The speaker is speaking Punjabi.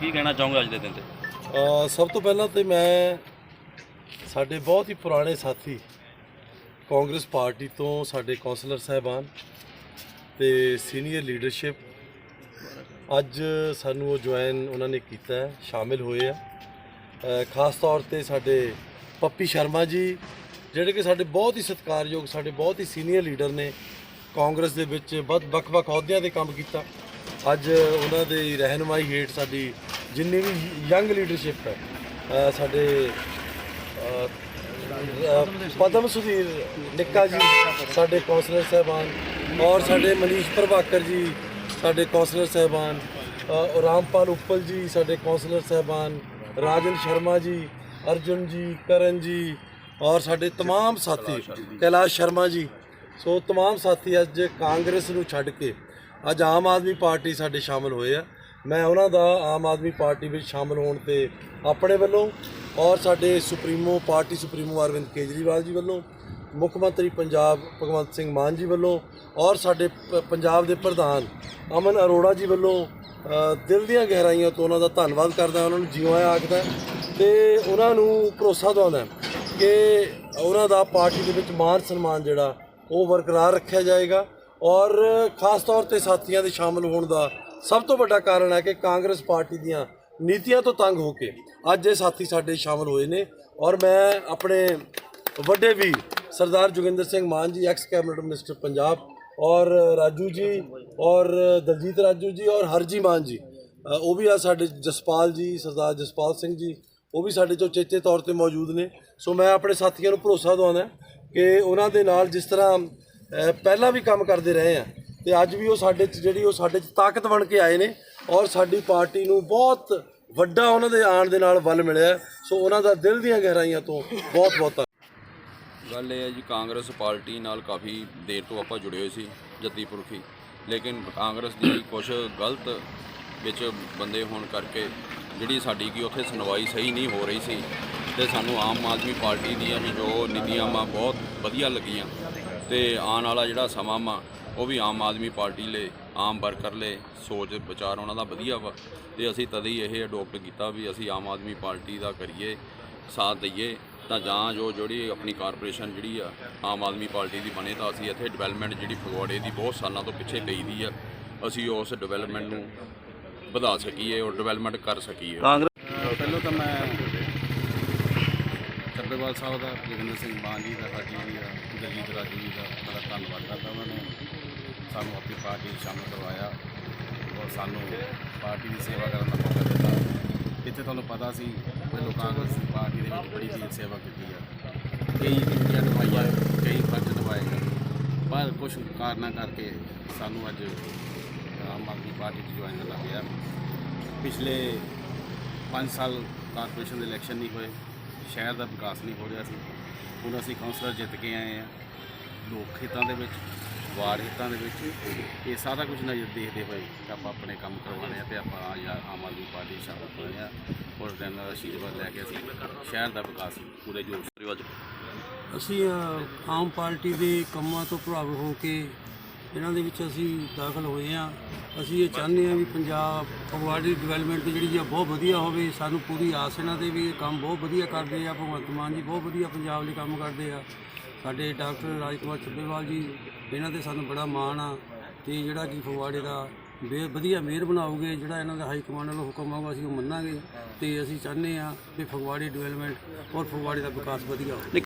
ਕੀ ਕਹਿਣਾ ਚਾਹੋਗੇ ਅੱਜ ਦੇ ਦਿਨ ਤੇ? ਅ, ਸਭ ਤੋਂ ਪਹਿਲਾਂ ਤੇ ਮੈਂ ਸਾਡੇ ਬਹੁਤ ਹੀ ਪੁਰਾਣੇ ਸਾਥੀ ਕਾਂਗਰਸ ਪਾਰਟੀ ਤੋਂ ਸਾਡੇ ਕੌਂਸਲਰ ਸਾਹਿਬਾਨ ਤੇ ਸੀਨੀਅਰ ਲੀਡਰਸ਼ਿਪ ਅੱਜ ਸਾਨੂੰ ਉਹ ਜੁਆਇਨ ਉਹਨਾਂ ਨੇ ਕੀਤਾ ਹੈ ਸ਼ਾਮਿਲ ਹੋਏ ਆ। ਅ, ਖਾਸ ਤੌਰ ਤੇ ਸਾਡੇ ਪੱਪੀ ਸ਼ਰਮਾ ਜੀ ਜਿਹੜੇ ਕਿ ਸਾਡੇ ਬਹੁਤ ਹੀ ਸਤਿਕਾਰਯੋਗ ਸਾਡੇ ਬਹੁਤ ਹੀ ਸੀਨੀਅਰ ਲੀਡਰ ਨੇ ਕਾਂਗਰਸ ਦੇ ਵਿੱਚ ਬਹੁਤ ਵੱਖ-ਵੱਖ ਅਹੁਦਿਆਂ ਤੇ ਕੰਮ ਕੀਤਾ। ਅੱਜ ਉਹਨਾਂ ਦੀ ਰਹਿਨੁਮਾਈ ਹੇਠ ਸਾਡੀ ਜਿੰਨੀ ਵੀ ਯੰਗ ਲੀਡਰਸ਼ਿਪ ਹੈ ਅ, ਸਾਡੇ ਅ, ਅ, ਪਦਮ ਸੁਧੀਰ ਨਿੱਕਾ ਜੀ ਸਾਡੇ ਕੌਂਸਲਰ ਸਾਹਿਬਾਨ ਔਰ ਸਾਡੇ ਮਨੀਸ਼ ਪ੍ਰਭਾਕਰ ਜੀ ਸਾਡੇ ਕੌਂਸਲਰ ਸਾਹਿਬਾਨ ਅ, ਰਾਮਪਾਲ ਉੱਪਲ ਜੀ ਸਾਡੇ ਕੌਂਸਲਰ ਸਾਹਿਬਾਨ ਰਾਜਨ ਸ਼ਰਮਾ ਜੀ ਅਰਜੁਨ ਜੀ ਕਰਨ ਜੀ ਔਰ ਸਾਡੇ तमाम ਸਾਥੀ ਕੈਲਾਸ਼ ਸ਼ਰਮਾ ਜੀ ਸੋ तमाम ਸਾਥੀ ਅੱਜ ਕਾਂਗਰਸ ਨੂੰ ਛੱਡ ਕੇ ਅੱਜ ਆਮ ਆਦਮੀ ਪਾਰਟੀ ਸਾਡੇ ਸ਼ਾਮਲ ਹੋਏ ਆ ਮੈਂ ਉਹਨਾਂ ਦਾ ਆਮ ਆਦਮੀ ਪਾਰਟੀ ਵਿੱਚ ਸ਼ਾਮਲ ਹੋਣ ਤੇ ਆਪਣੇ ਵੱਲੋਂ ਔਰ ਸਾਡੇ supremo party supremo Arvind Kejriwal ji ਵੱਲੋਂ, ਮੁੱਖ ਮੰਤਰੀ ਪੰਜਾਬ ਭਗਵੰਤ ਸਿੰਘ ਮਾਨ ਜੀ ਵੱਲੋਂ ਔਰ ਸਾਡੇ ਪ- ਪੰਜਾਬ ਦੇ ਪ੍ਰਧਾਨ ਅਮਨ ਅਰੋੜਾ ਜੀ ਵੱਲੋਂ ਦਿਲ ਦੀਆਂ ਗਹਿਰਾਈਆਂ ਤੋਂ ਉਹਨਾਂ ਦਾ ਧੰਨਵਾਦ ਕਰਦਾ, ਉਹਨਾਂ ਨੂੰ ਜਿਉਂ ਆਇਆ ਆਖਦਾ ਤੇ ਉਹਨਾਂ ਨੂੰ ਭਰੋਸਾ ਦਿਵਾਉਂਦਾ ਕਿ ਉਹਨਾਂ ਦਾ ਪਾਰਟੀ ਦੇ ਵਿੱਚ ਮਾਨ ਸਨਮਾਨ ਜਿਹੜਾ, ਉਹ ਬਰਕਰਾਰ ਰੱਖਿਆ ਜਾਏਗਾ ਔਰ ਖਾਸ ਤੌਰ ਤੇ ਸਾਥੀਆਂ ਦੇ ਸ਼ਾਮਲ ਹੋਣ ਦਾ ਸਭ ਤੋਂ ਵੱਡਾ ਕਾਰਨ ਹੈ ਕਿ ਕਾਂਗਰਸ ਪਾਰਟੀ ਦੀਆਂ ਨੀਤੀਆਂ ਤੋਂ ਤੰਗ ਹੋ ਕੇ ਅੱਜ ਇਹ ਸਾਥੀ ਸਾਡੇ ਸ਼ਾਮਲ ਹੋਏ ਨੇ ਔਰ ਮੈਂ ਆਪਣੇ ਵੱਡੇ ਵੀ ਸਰਦਾਰ ਜੋਗਿੰਦਰ ਸਿੰਘ ਮਾਨ ਜੀ ਐਕਸ ਕੈਬਨਿਟ ਮਿਨਿਸਟਰ ਪੰਜਾਬ ਔਰ ਰਾਜੂ ਜੀ ਔਰ ਦਲਜੀਤ ਰਾਜੂ ਜੀ ਔਰ ਹਰਜੀ ਮਾਨ ਜੀ। ਉਹ ਵੀ ਆ ਸਾਡੇ ਜਸਪਾਲ ਜੀ, ਸਰਦਾਰ ਜਸਪਾਲ ਸਿੰਘ ਜੀ, ਉਹ ਵੀ ਸਾਡੇ ਚੋਂ ਚੇਚੇ ਤੌਰ ਤੇ ਮੌਜੂਦ ਨੇ। ਸੋ ਮੈਂ ਆਪਣੇ ਸਾਥੀਆਂ ਨੂੰ ਭਰੋਸਾ ਦਵਾਉਣਾ ਕਿ ਉਹਨਾਂ ਦੇ ਨਾਲ ਜਿਸ ਤਰ੍ਹਾਂ ਪਹਿਲਾਂ ਵੀ ਕੰਮ ਕਰਦੇ ਰਹੇ ਆ ਤੇ ਅੱਜ ਵੀ ਉਹ ਸਾਡੇ 'ਚ ਜਿਹੜੀ ਉਹ ਸਾਡੇ 'ਚ ਤਾਕਤ ਬਣ ਕੇ ਆਏ ਨੇ ਔਰ ਸਾਡੀ ਪਾਰਟੀ ਨੂੰ ਬਹੁਤ ਵੱਡਾ ਉਹਨਾਂ ਦੇ ਆਉਣ ਦੇ ਨਾਲ ਵੱਲ ਮਿਲਿਆ ਸੋ ਉਹਨਾਂ ਦਾ ਦਿਲ ਦੀਆਂ ਗਹਿਰਾਈਆਂ ਤੋਂ ਬਹੁਤ ਬਹੁਤ ਧੰਨਵਾਦ। ਗੱਲ ਇਹ ਹੈ ਜੀ, ਕਾਂਗਰਸ ਪਾਰਟੀ ਨਾਲ ਕਾਫੀ ਦੇਰ ਤੋਂ ਆਪਾਂ ਜੁੜੇ ਹੋਏ ਸੀ, ਜੱਦੀ ਪੁਰਖੀ ਲੇਕਿਨ ਕਾਂਗਰਸ ਦੀ ਕੁਝ ਗਲਤ ਵਿੱਚ ਬੰਦੇ ਹੋਣ ਕਰਕੇ ਜਿਹੜੀ ਸਾਡੀ ਕੀ ਉੱਥੇ ਸੁਣਵਾਈ ਸਹੀ ਨਹੀਂ ਹੋ ਰਹੀ ਸੀ, ਤੇ ਸਾਨੂੰ ਆਮ ਆਦਮੀ ਪਾਰਟੀ ਦੀਆਂ ਜੋ ਨੀਤੀਆਂ ਵਾ ਬਹੁਤ ਵਧੀਆ ਲੱਗੀਆਂ ਤੇ ਆਉਣ ਵਾਲਾ ਜਿਹੜਾ ਸਮਾਂ ਵਾ ਉਹ ਵੀ ਆਮ ਆਦਮੀ ਪਾਰਟੀ ਲਈ ਆਮ ਵਰਕਰ ਲਈ ਸੋਚ ਵਿਚਾਰ ਉਹਨਾਂ ਦਾ ਵਧੀਆ ਵਾ। ਤੇ ਅਸੀਂ ਤਦ ਹੀ ਇਹ ਅਡੋਪਟ ਕੀਤਾ ਵੀ ਅਸੀਂ ਆਮ ਆਦਮੀ ਪਾਰਟੀ ਦਾ ਕਰੀਏ ਸਾਥ ਦਈਏ। ਤਾਂ ਜਾਂ ਜੋ ਜਿਹੜੀ ਆਪਣੀ ਕਾਰਪੋਰੇਸ਼ਨ ਜਿਹੜੀ ਆ ਆਮ ਆਦਮੀ ਪਾਰਟੀ ਦੀ ਬਣੇ ਤਾਂ ਅਸੀਂ ਇੱਥੇ ਡਿਵੈਲਪਮੈਂਟ ਜਿਹੜੀ ਫਗਵਾੜੇ ਦੀ ਬਹੁਤ ਸਾਲਾਂ ਤੋਂ ਪਿੱਛੇ ਪਈ ਦੀ ਆ। ਅਸੀਂ ਉਸ ਡਿਵੈਲਪਮੈਂਟ ਨੂੰ ਵਧਾ ਸਕੀਏ ਔਰ ਡਿਵੈਲਪਮੈਂਟ ਕਰ ਸਕੀਏ। ਕਾਂਗਰਸ ਪਹਿਲਾਂ ਤਾਂ ਮੈਂ ਚੱਬੇਵਾਲ ਸਾਹਿਬ ਦਾ, ਜੋਗਿੰਦਰ ਸਿੰਘ ਮਾਨ ਜੀ ਦਾ ਹਾਜੀ ਜੀ ਦਾ ਦਲਜੀਤ ਰਾਜੂ ਜੀ ਦਾ ਬੜਾ ਧੰਨਵਾਦ ਕਰਦਾ ਉਹਨਾਂ ਨੇ। ਸਾਨੂੰ ਆਪਣੀ ਪਾਰਟੀ ਵਿੱਚ ਸ਼ਾਮਲ ਕਰਵਾਇਆ ਔਰ ਸਾਨੂੰ ਪਾਰਟੀ ਦੀ ਸੇਵਾ ਕਰਨ ਦਾ ਮੌਕਾ ਦਿੱਤਾ। ਇੱਥੇ ਤੁਹਾਨੂੰ ਪਤਾ ਸੀ ਕਿ ਕਾਂਗਰਸ ਨੇ ਪਾਰਟੀ ਦੇ ਵਿੱਚ ਬੜੀ ਦੀ ਸੇਵਾ ਕੀਤੀ ਆ। ਕਈ ਡਿਊਟੀਆਂ ਦਵਾਈਆਂ ਕਈ ਫਰਜ਼ ਦਵਾਏ ਪਰ ਕੁਝ ਕਾਰਨਾਂ ਕਰਕੇ ਸਾਨੂੰ ਅੱਜ ਆਮ ਆਦਮੀ ਪਾਰਟੀ 'ਚ ਜੁਆਇਨ ਕਰਨਾ ਪਿਆ ਪਿਛਲੇ 5 ਸਾਲ ਕਾਰਪੋਰੇਸ਼ਨ ਦੇ ਇਲੈਕਸ਼ਨ ਨਹੀਂ ਹੋਏ। ਸ਼ਹਿਰ ਦਾ ਵਿਕਾਸ ਨਹੀਂ ਹੋ ਰਿਹਾ ਸੀ। ਹੁਣ ਅਸੀਂ ਕਾਉਂਸਲਰ ਜਿੱਤ ਕੇ ਆਏ ਆ ਲੋਕ ਖੇਤਾਂ ਦੇ ਵਿੱਚ, ਵਾਰਡ ਹਿੱਤਾਂ ਦੇ ਵਿੱਚ, ਇਹ ਸਾਰਾ ਕੁਝ ਨਜ਼ਰ ਦੇਖਦੇ ਹੋਏ ਆਪਾਂ ਆਪਣੇ ਕੰਮ ਕਰਵਾਉਣੇ ਆ ਤੇ ਆਪਾਂ ਆ ਯਾਰ ਆਮ ਆਦਮੀ ਪਾਰਟੀ 'ਚ ਸ਼ਾਮਲ ਹੋਏ ਆ ਔਰ ਦਿਨ ਦਾ ਆਸ਼ੀਰਵਾਦ ਲੈ ਕੇ ਅਸੀਂ ਸ਼ਹਿਰ ਦਾ ਵਿਕਾਸ ਪੂਰੇ ਜੋਸ਼ ਰਿਵਾਜ ਅਸੀਂ ਆਮ ਪਾਰਟੀ ਦੇ ਕੰਮਾਂ ਤੋਂ ਪ੍ਰਭਾਵਿਤ ਹੋ ਕੇ ਇਹਨਾਂ ਦੇ ਵਿੱਚ ਅਸੀਂ ਦਾਖਲ ਹੋਏ ਹਾਂ। ਅਸੀਂ ਇਹ ਚਾਹੁੰਦੇ ਹਾਂ ਵੀ ਪੰਜਾਬ ਫਗਵਾੜੀ ਡਿਵੈਲਪਮੈਂਟ ਜਿਹੜੀ ਆ ਬਹੁਤ ਵਧੀਆ ਹੋਵੇ, ਸਾਨੂੰ ਪੂਰੀ ਆਸ ਇਹਨਾਂ ਤੇ ਵੀ ਇਹ ਕੰਮ ਬਹੁਤ ਵਧੀਆ ਕਰਦੇ ਆ, ਭਗਵੰਤ ਮਾਨ ਜੀ ਬਹੁਤ ਵਧੀਆ ਪੰਜਾਬ ਲਈ ਕੰਮ ਕਰਦੇ ਆ। ਸਾਡੇ ਡਾਕਟਰ ਰਾਜਕੁਮਾਰ ਛੱਬੇਵਾਲ ਜੀ, ਇਹਨਾਂ ਤੇ ਸਾਨੂੰ ਬੜਾ ਮਾਣ ਆ ਤੇ ਜਿਹੜਾ ਕਿ ਫਗਵਾੜੇ ਦਾ ਬੇ, ਵਧੀਆ ਮੇਅਰ ਬਣਾਉਗੇ ਜਿਹੜਾ ਇਹਨਾਂ ਦਾ ਹਾਈ ਕਮਾਂਡ ਵੱਲੋਂ ਹੁਕਮ ਆਊਗਾ, ਅਸੀਂ ਉਹ ਮੰਨਾਂਗੇ ਤੇ ਅਸੀਂ ਚਾਹੁੰਦੇ ਹਾਂ ਵੀ ਫਗਵਾੜੇ ਡਿਵੈਲਪਮੈਂਟ ਔਰ ਫਗਵਾੜੇ ਦਾ ਵਿਕਾਸ ਵਧੀਆ ਹੋਵੇ।